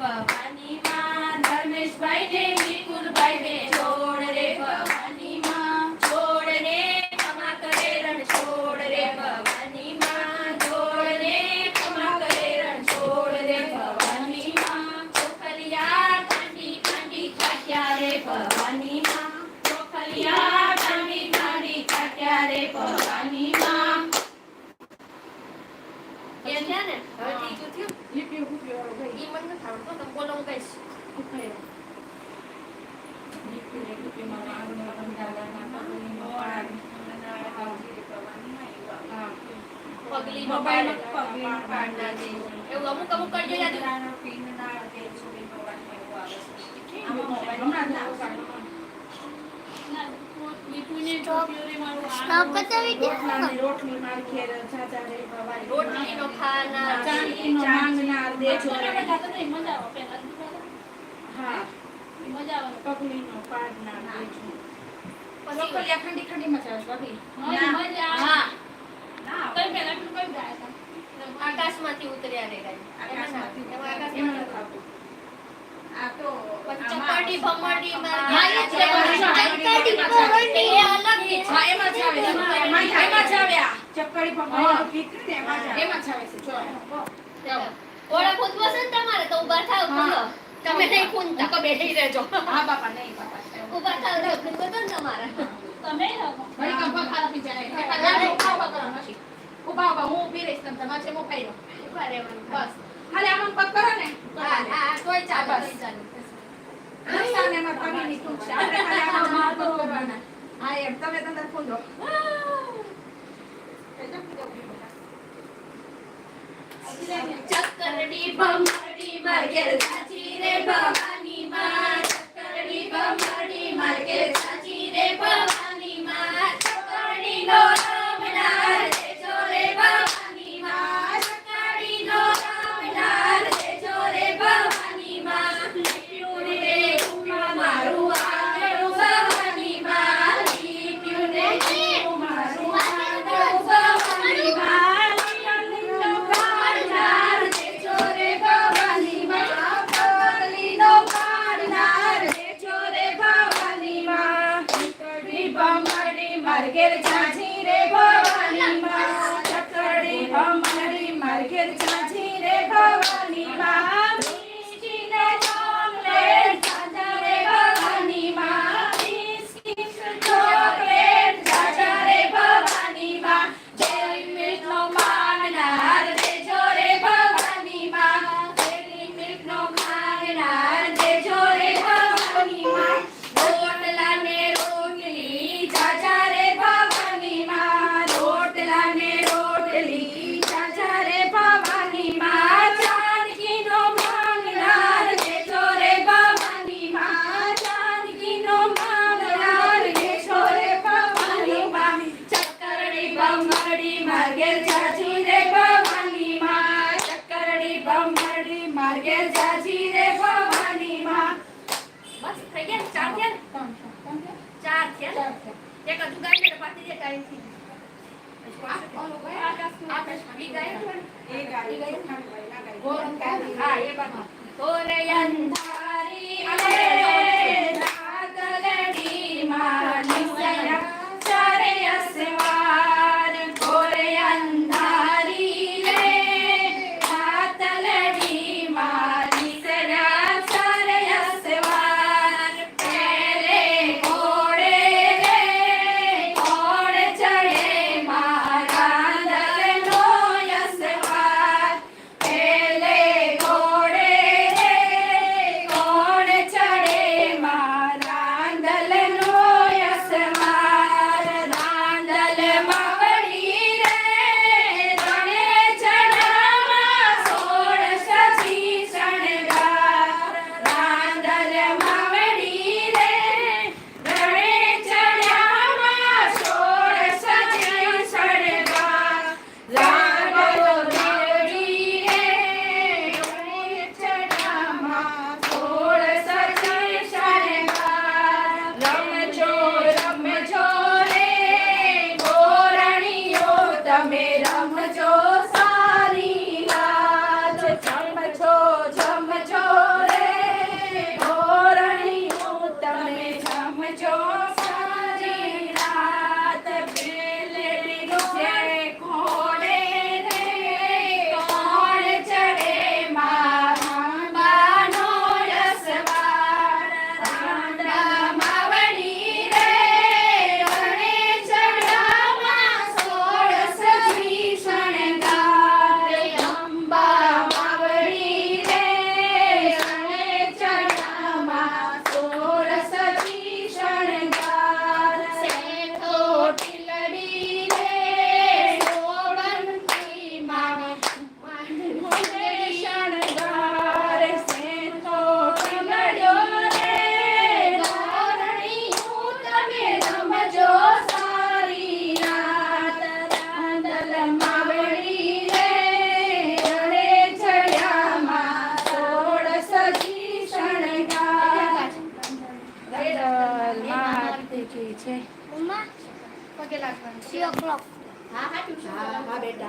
个白 બેન છે ને હવે ત્રીજું થયું એ કયું ખૂટ્યું હારો ભાઈ એ મને નથી આવડતો તમે બોલો હું કહીશ પગલી મોબાઈલ પગલી પાડના દે એવું અમુક અમુક કરજો યાદ પિન ના દે છોડી મોબાઈલ એવું આવે છે આમાં મોબાઈલ હમણાં ના ઠંડી ઠંડી મજા આવે. આકાશમાંથી ઉતર્યા રે આકાશમાંથી ચપટી ભમરડી મારી ચપટી ભમરડી એ અલગ છે. હા એમાં જ આવે. એમાં જ આવે. ચપટી ભમરડી ફિટ છે એમાં જ આવે. એમાં જ આવે છે. જો. ઓળા ખુદવો છે તમારે તો ઊભા થાવ બોલો તમે નહીં ખૂનતા. તો બેઠી રહેજો. હા બાપા નહીં બાપા. ઊભા થાવ રહો ખૂનવો તો તમારે. તમે રહો ભાઈ કંપા ખારા પી જાય. ઊભા ઊભા કરો નથી. ઊભા ઊભા હું ઊભી રહીશ તમે તમારે છે મોકાઈ રહો ઊભા રહેવાનું બસ. ખાલી આમાં પગ કરો ને. ચકરડી બમડી માર્કેલ સાચી રે ભવાની માં ચકરડી બમડી માર્કેલ સાચી રે ભવાની ಭವಾನಿ ಮಾ Bola. છે પગે લાગવાનું થ્રી હા ટ્યુશન હા હા બેટા.